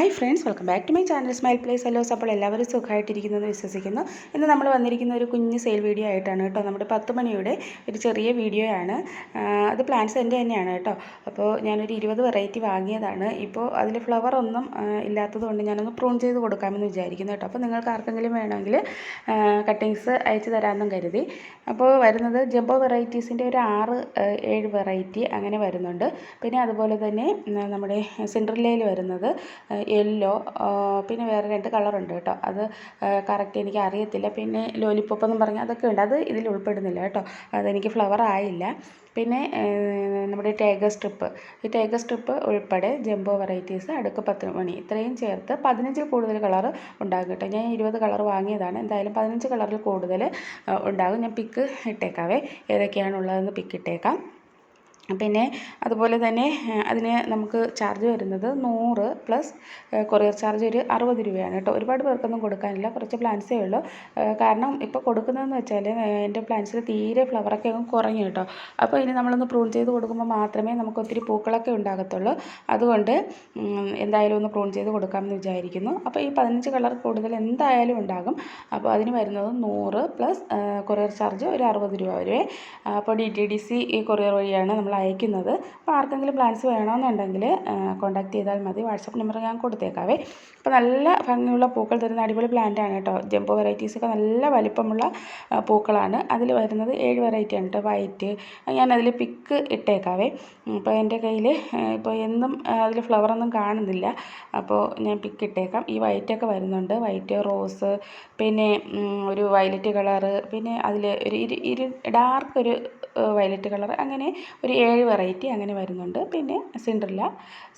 Hi friends welcome back to my channel smile place hellos അപ്പോൾ എല്ലാവരും സുഖമായിട്ടിരിക്കുന്നത് വിശ്വസിക്കുന്നു. ഇന്ന് നമ്മൾ വന്നിരിക്കുന്ന ഒരു കുഞ്ഞ് സെയിൽ വീഡിയോ ആയിട്ടാണ് കേട്ടോ. നമ്മുടെ പത്ത് മണിയുടെ ഒരു ചെറിയ വീഡിയോ ആണ്. അത് പ്ലാന്റ്സ് എന്റെ തന്നെയാണ് കേട്ടോ. അപ്പോൾ ഞാനൊരു ഇരുപത് വെറൈറ്റി വാങ്ങിയതാണ്. ഇപ്പോൾ അതിൽ ഫ്ലവർ ഒന്നും ഇല്ലാത്തതുകൊണ്ട് ഇല്ലാത്തത് കൊണ്ട് ഞാനൊന്ന് പ്രൂൺ ചെയ്ത് കൊടുക്കാമെന്ന് വിചാരിക്കുന്നു കേട്ടോ. അപ്പോൾ നിങ്ങൾക്ക് ആർക്കെങ്കിലും വേണമെങ്കിൽ കട്ടിങ്സ് അയച്ചു തരാമെന്നും കരുതി. അപ്പോൾ വരുന്നത് ജംബോ വെറൈറ്റീസിന്റെ ഒരു ആറ് ഏഴ് വെറൈറ്റി അങ്ങനെ വരുന്നുണ്ട്. പിന്നെ അതുപോലെ തന്നെ നമ്മുടെ സെൻട്രലയിൽ വരുന്നത് യെല്ലോ പിന്നെ വേറെ രണ്ട് കളറുണ്ട് കേട്ടോ. അത് കറക്റ്റ് എനിക്ക് അറിയത്തില്ല. പിന്നെ ലോലിപ്പോപ്പ് എന്നും പറഞ്ഞാൽ അതൊക്കെ ഉണ്ട്. അത് ഇതിൽ ഉൾപ്പെടുന്നില്ല കേട്ടോ. അതെനിക്ക് ഫ്ലവർ ആയില്ല. പിന്നെ നമ്മുടെ ടേഗർ സ്ട്രിപ്പ് ഈ ടേഗർ സ്ട്രിപ്പ് ഉൾപ്പെടെ ജംബോ വെറൈറ്റീസ് അടുക്ക് പത്ത് മണി. ഇത്രയും ചേർത്ത് പതിനഞ്ചിൽ കൂടുതൽ കളർ ഉണ്ടാകും കേട്ടോ. ഞാൻ ഇരുപത് കളർ വാങ്ങിയതാണ്. എന്തായാലും പതിനഞ്ച് കളറിൽ കൂടുതൽ ഉണ്ടാകും. ഞാൻ പിക്ക് ഇട്ടേക്കാവേ. ഏതൊക്കെയാണുള്ളതെന്ന് പിക്ക് ഇട്ടേക്കാം. പിന്നെ അതുപോലെ തന്നെ അതിന് നമുക്ക് ചാർജ് വരുന്നത് നൂറ് പ്ലസ് കൊറിയർ ചാർജ് ഒരു അറുപത് രൂപയാണ് കേട്ടോ. ഒരുപാട് പേർക്കൊന്നും കൊടുക്കാനില്ല കുറച്ച് പ്ലാൻസേ ഉള്ളൂ. കാരണം ഇപ്പോൾ കൊടുക്കുന്നതെന്ന് വെച്ചാൽ എന്റെ പ്ലാൻസിൽ തീരെ ഫ്ലവറൊക്കെ അങ്ങ് കുറഞ്ഞു കേട്ടോ. അപ്പോൾ ഇനി നമ്മളൊന്ന് പ്രൂൺ ചെയ്ത് കൊടുക്കുമ്പോൾ മാത്രമേ നമുക്ക് ഒത്തിരി പൂക്കളൊക്കെ ഉണ്ടാകത്തുള്ളൂ. അതുകൊണ്ട് എന്തായാലും ഒന്ന് പ്രൂൺ ചെയ്ത് കൊടുക്കാമെന്ന് വിചാരിക്കുന്നു. അപ്പോൾ ഈ പതിനഞ്ച് കളർ കൂടുതൽ എന്തായാലും ഉണ്ടാകും. അപ്പോൾ അതിന് വരുന്നത് നൂറ് പ്ലസ് കൊറിയർ ചാർജ് ഒരു അറുപത് രൂപ വരുവേ അപ്പോൾ ഡി ടി ഡി സി ഈ കൊറിയർ വഴിയാണ് നമ്മൾ അയക്കുന്നത്. അപ്പോൾ ആർക്കെങ്കിലും പ്ലാൻസ് വേണമെന്നുണ്ടെങ്കിൽ കോൺടാക്ട് ചെയ്താൽ മതി. വാട്സപ്പ് നമ്പർ ഞാൻ കൊടുത്തേക്കാവേ. അപ്പോൾ നല്ല ഭംഗിയുള്ള പൂക്കൾ തരുന്ന അടിപൊളി പ്ലാന്റ് ആണ് കേട്ടോ. ജംബോ വെറൈറ്റീസ് ഒക്കെ നല്ല വലിപ്പമുള്ള പൂക്കളാണ്. അതിൽ വരുന്നത് ഏഴ് വെറൈറ്റി ആണ് കേട്ടോ. വൈറ്റ് ഞാൻ അതിൽ പിക്ക് ഇട്ടേക്കാവേ. അപ്പോൾ എന്റെ കയ്യിൽ ഇപ്പോൾ എന്നും അതിൽ ഫ്ലവറൊന്നും കാണുന്നില്ല. അപ്പോൾ ഞാൻ പിക്ക് ഇട്ടേക്കാം. ഈ വൈറ്റൊക്കെ വരുന്നുണ്ട്. വൈറ്റ് റോസ് പിന്നെ ഒരു വയലറ്റ് കളറ് പിന്നെ അതിൽ ഒരു ഇരു ഇരു ഡാർക്ക് ഒരു വയലറ്റ് കളർ അങ്ങനെ ഒരു ഏഴ് വെറൈറ്റി അങ്ങനെ വരുന്നുണ്ട്. പിന്നെ സിൻഡ്രില്ല.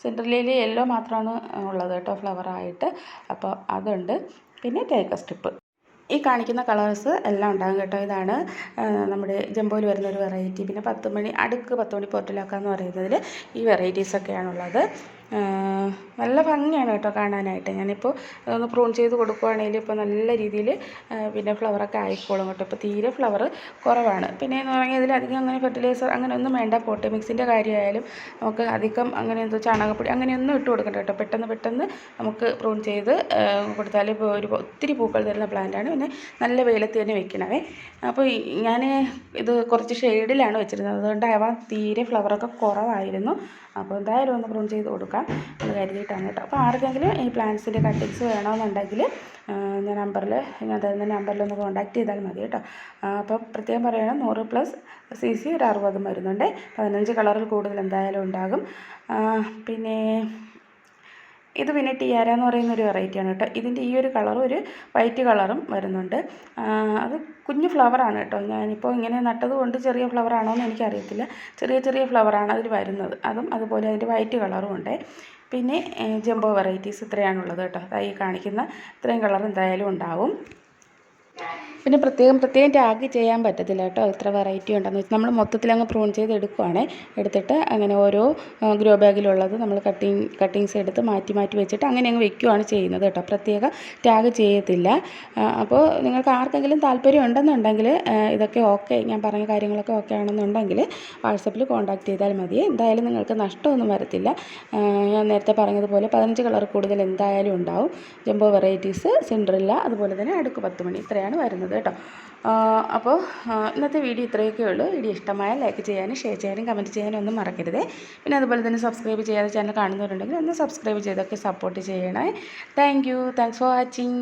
സിൻഡ്രില്ലയിൽ യെല്ലോ മാത്രമാണ് ഉള്ളത് കേട്ടോ ഫ്ലവറായിട്ട്. അപ്പോൾ അതുണ്ട്. പിന്നെ ടേക്ക സ്ട്രിപ്പ്. ഈ കാണിക്കുന്ന കളേഴ്സ് എല്ലാം ഉണ്ടാകും കേട്ടോ. ഇതാണ് നമ്മുടെ ജംബോയിൽ വരുന്ന ഒരു വെറൈറ്റി. പിന്നെ പത്ത് മണി അടുക്ക് പത്ത് മണി പോർട്ടിലാക്ക എന്ന് പറയുന്നതിൽ ഈ വെറൈറ്റീസൊക്കെയാണുള്ളത്. നല്ല ഭംഗിയാണ് കേട്ടോ കാണാനായിട്ട്. ഞാനിപ്പോൾ അതൊന്ന് പ്രൂൺ ചെയ്ത് കൊടുക്കുവാണെങ്കിൽ ഇപ്പോൾ നല്ല രീതിയിൽ പിന്നെ ഫ്ലവറൊക്കെ ആയിക്കോളും കേട്ടോ. ഇപ്പോൾ തീരെ ഫ്ലവർ കുറവാണ്. പിന്നെ എന്ന് പറഞ്ഞാൽ ഇതിലധികം അങ്ങനെ ഫെർട്ടിലൈസർ അങ്ങനെ ഒന്നും വേണ്ട. പോട്ടി മിക്സിന്റെ കാര്യമായാലും നമുക്ക് അധികം അങ്ങനെ എന്തോ ചാണകപ്പൊടി അങ്ങനെയൊന്നും ഇട്ട് കൊടുക്കണ്ട കേട്ടോ. പെട്ടെന്ന് പെട്ടെന്ന് നമുക്ക് പ്രൂൺ ചെയ്ത് കൊടുത്താൽ ഇപ്പോൾ ഒരു ഒത്തിരി പൂക്കൾ തരുന്ന പ്ലാന്റാണ് പിന്നെ നല്ല വെയിലത്ത് തന്നെ വെക്കണവേ. അപ്പോൾ ഞാൻ ഇത് കുറച്ച് ഷെയ്ഡിലാണ് വെച്ചിരുന്നത്. അതുകൊണ്ട് അവ തീരെ ഫ്ലവറൊക്കെ കുറവായിരുന്നു. അപ്പോൾ എന്തായാലും ഒന്ന് പ്രൂൺ ചെയ്ത് കൊടുക്കാം. എന്ന് കരുതിയിട്ടാണ് കേട്ടോ. അപ്പോൾ ആർക്കെങ്കിലും ഈ പ്ലാന്റ്സിന്റെ കട്ടിങ്സ് വേണമെന്നുണ്ടെങ്കിൽ ഞാൻ നമ്പറിൽ ഞാൻ തരുന്ന നമ്പറിൽ ഒന്ന് കോൺടാക്ട് ചെയ്താൽ മതി കേട്ടോ. അപ്പോൾ പ്രത്യേകം പറയണം നൂറ് പ്ലസ് സി സി ഒരു അറുപതും വരുന്നുണ്ട് പതിനഞ്ച് കളറിൽ കൂടുതൽ എന്തായാലും ഉണ്ടാകും. പിന്നെ ഇത് പിന്നെ ടിയാര എന്ന് പറയുന്ന ഒരു വെറൈറ്റിയാണ് കേട്ടോ. ഇതിന്റെ ഈ ഒരു കളറും ഒരു വൈറ്റ് കളറും വരുന്നുണ്ട്. അത് കുഞ്ഞു ഫ്ലവറാണ് കേട്ടോ. ഞാനിപ്പോൾ ഇങ്ങനെ നട്ടത് കൊണ്ട് ചെറിയ ഫ്ലവർ ആണോ എന്ന് എനിക്കറിയത്തില്ല. ചെറിയ ചെറിയ ഫ്ലവറാണ് അതിൽ വരുന്നത്. അതും അതുപോലെ അതിന്റെ വൈറ്റ് കളറും ഉണ്ട്. പിന്നെ ജംബോ വെറൈറ്റീസ് ഇത്രയാണുള്ളത് കേട്ടോ. ഈ കാണിക്കുന്ന ഇത്രയും കളർ എന്തായാലും ഉണ്ടാവും. പിന്നെ പ്രത്യേകം പ്രത്യേകം ടാഗ് ചെയ്യാൻ പറ്റത്തില്ല കേട്ടോ. ഇത്ര വെറൈറ്റി ഉണ്ടെന്ന് വെച്ചാൽ നമ്മൾ മൊത്തത്തിൽ അങ്ങ് പ്രൂൺ ചെയ്ത് എടുക്കുവാണേ. എടുത്തിട്ട് അങ്ങനെ ഓരോ ഗ്രോ ബാഗിലുള്ളത് നമ്മൾ കട്ടിങ് കട്ടിങ്സ് എടുത്ത് മാറ്റി മാറ്റി വെച്ചിട്ട് അങ്ങനെ അങ്ങ് വെക്കുകയാണ് ചെയ്യുന്നത് കേട്ടോ. പ്രത്യേക ടാഗ് ചെയ്യത്തില്ല. അപ്പോൾ നിങ്ങൾക്ക് ആർക്കെങ്കിലും താല്പര്യം ഉണ്ടെന്നുണ്ടെങ്കിൽ ഇതൊക്കെ ഓക്കെ ഞാൻ പറഞ്ഞ കാര്യങ്ങളൊക്കെ ഓക്കെ ആണെന്നുണ്ടെങ്കിൽ വാട്സപ്പിൽ കോൺടാക്ട് ചെയ്താൽ മതി. എന്തായാലും നിങ്ങൾക്ക് നഷ്ടമൊന്നും വരത്തില്ല. ഞാൻ നേരത്തെ പറഞ്ഞതുപോലെ പതിനഞ്ച് കളർ കൂടുതൽ എന്തായാലും ഉണ്ടാവും. ജംബോ വെറൈറ്റീസ് സിൻഡ്രില്ല അതുപോലെ തന്നെ അടുക്ക് പത്ത് മണി ഇത്രയാണ് വരുന്നത്. കേട്ടോ. അപ്പോൾ ഇന്നത്തെ വീഡിയോ ഇത്രയൊക്കെ ഉള്ളൂ. വീഡിയോ ഇഷ്ടമായ ലൈക്ക് ചെയ്യാനും ഷെയർ ചെയ്യാനും കമന്റ് ചെയ്യാനും ഒന്നും മറക്കരുത്. പിന്നെ അതുപോലെ തന്നെ സബ്സ്ക്രൈബ് ചെയ്യാതെ ചാനൽ കാണുന്നവരുണ്ടെങ്കിൽ ഒന്ന് സബ്സ്ക്രൈബ് ചെയ്തൊക്കെ സപ്പോർട്ട് ചെയ്യണേ. Thank you thanks for watching